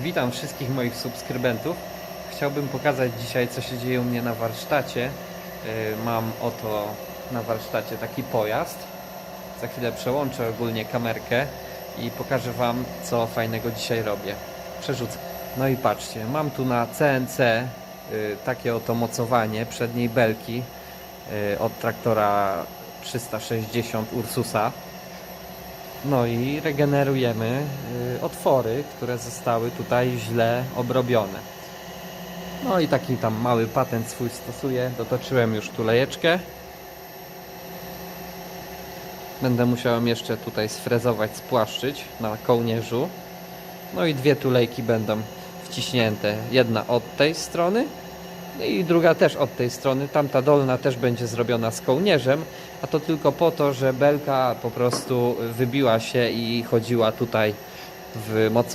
Witam wszystkich moich subskrybentów. Chciałbym pokazać dzisiaj, co się dzieje u mnie na warsztacie. Yy, Mam oto na warsztacie taki pojazd. Za chwilę przełączę ogólnie kamerkę i pokażę Wam, co fajnego dzisiaj robię. Przerzucę. No i patrzcie, mam tu na CNC yy, takie oto mocowanie przedniej belki yy, od traktora 360 Ursusa. No i regenerujemy y, otwory, które zostały tutaj źle obrobione. No i taki tam mały patent swój stosuję. Dotoczyłem już tulejeczkę. Będę musiał jeszcze tutaj sfrezować, spłaszczyć na kołnierzu. No i dwie tulejki będą wciśnięte. Jedna od tej strony i druga też od tej strony. Tamta dolna też będzie zrobiona z kołnierzem, a to tylko po to, że belka po prostu wybiła się i chodziła tutaj w mocowaniu.